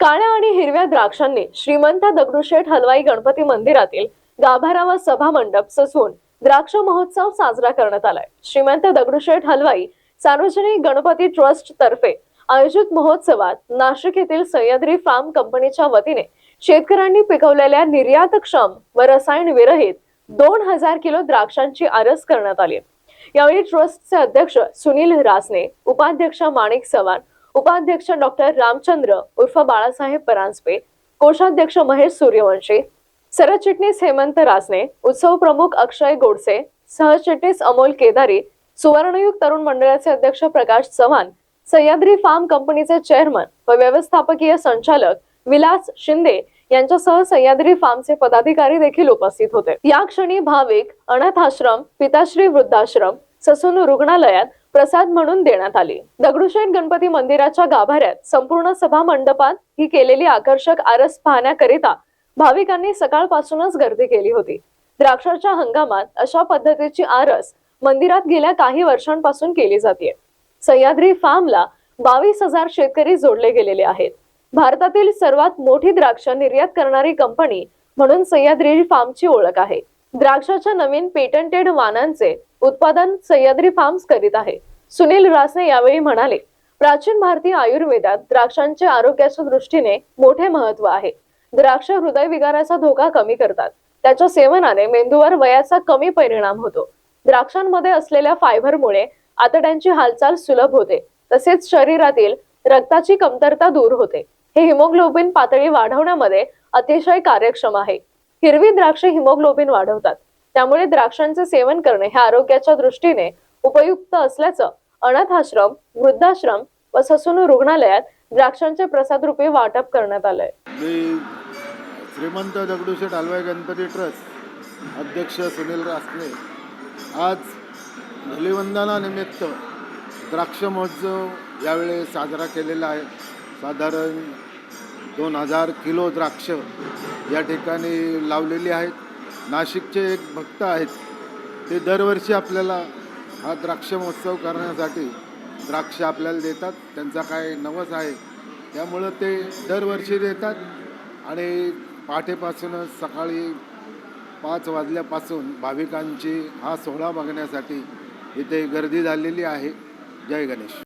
काळ्या आणि हिरव्या द्राक्षांनी श्रीमंत दगडूशेठ हलवाई गणपती मंदिरातील गाभारावा सभा मंडप सजवून द्राक्ष महोत्सव साजरा करण्यात आलाय. श्रीमंत दगडूशेठ हलवाई सार्वजनिक गणपती ट्रस्ट तर्फे आयोजित महोत्सवात नाशिक येथील सह्याद्री फार्म कंपनीच्या वतीने शेतकऱ्यांनी पिकवलेल्या निर्यातक्षम व रसायन विरहित दोन हजार किलो द्राक्षांची आरस करण्यात आली यावेळी ट्रस्टचे अध्यक्ष सुनील रासने उपाध्यक्ष माणिक चव्हाण उपाध्यक्ष डॉक्टर रामचंद्र उर्फ बाळासाहेब परांजपे कोषाध्यक्ष महेश सूर्यवंशी सरचिटणीस हेमंत रासने उत्सव प्रमुख अक्षय गोडसे सहचिटणीस अमोल केदारी सुवर्णयुग तरुण मंडळाचे अध्यक्ष प्रकाश चव्हाण सह्याद्री फार्म कंपनीचे चेअरमन व व्यवस्थापकीय संचालक विलास शिंदे यांच्यासह सह्याद्री फार्मचे पदाधिकारी देखील उपस्थित होते. या क्षणी भाविक अनाथ आश्रम पिताश्री वृद्धाश्रम ससून रुग्णालयात प्रसाद म्हणून देण्यात आली. दगडूशेठ गणपती मंदिराच्या गाभाऱ्यात संपूर्ण सभा मंडपात ही केलेली आकर्षक आरस पाहण्याकरिता भाविकांनी सकाळपासूनच गर्दी केली होती. द्राक्षाच्या हंगामात अशा पद्धतीची आरस मंदिरात गेल्या काही वर्षांपासून केली जाते. सह्याद्री फार्मला बावीस हजार शेतकरी जोडले गेलेले आहेत. भारतातील सर्वात मोठी द्राक्ष निर्यात करणारी कंपनी म्हणून सह्याद्री फार्मची ओळख आहे. द्राक्षाच्या नवीन पेटंटेड वाणांचे उत्पादन सह्याद्री फार्म्स करीत आहे. सुनील रासने यावेळी म्हणाले प्राचीन भारतीय आयुर्वेदात द्राक्षांचे आरोग्याच्या दृष्टीने मोठे महत्त्व आहे. द्राक्ष हृदयविकाराचा धोका कमी करतात. त्याच्या सेवनाने मेंदूवर वयाचा कमी परिणाम होतो. द्राक्षांमध्ये असलेल्या फायबरमुळे आतड्यांची हालचाल सुलभ होते. तसेच शरीरातील रक्ताची कमतरता दूर होते. हे हिमोग्लोबिन पातळी वाढवण्यामध्ये अतिशय कार्यक्षम आहे. हिरवी द्राक्षे हिमोग्लोबिन वाढवतात. त्यामुळे द्राक्षांचे सेवन करणे हे आरोग्याच्या दृष्टीने उपयुक्त असल्याचं अनाथ आश्रम वृद्धाश्रम व ससून रुग्णालयात द्राक्षांचे प्रसाद रूपी वाटप करण्यात आलंय. मी श्रीमंत दगडूशेठ हलवाई गणपती ट्रस्ट अध्यक्ष सुनील रासने आज धुलिवंदनानिमित्त द्राक्ष महोत्सव यावेळी साजरा केलेला आहे. साधारण दोन हजार किलो द्राक्ष या ठिकाणी लावलेली आहेत. नाशिकचे एक भक्त आहेत. ते दरवर्षी आपल्याला हा द्राक्ष महोत्सव करण्यासाठी द्राक्ष आपल्याला देतात. त्यांचा काय नवस आहे त्यामुळं ते दरवर्षी देतात. आणि पहाटेपासूनच सकाळी पाच वाजल्यापासून भाविकांची हा सोहळा बघण्यासाठी इथे गर्दी झालेली आहे. जय गणेश.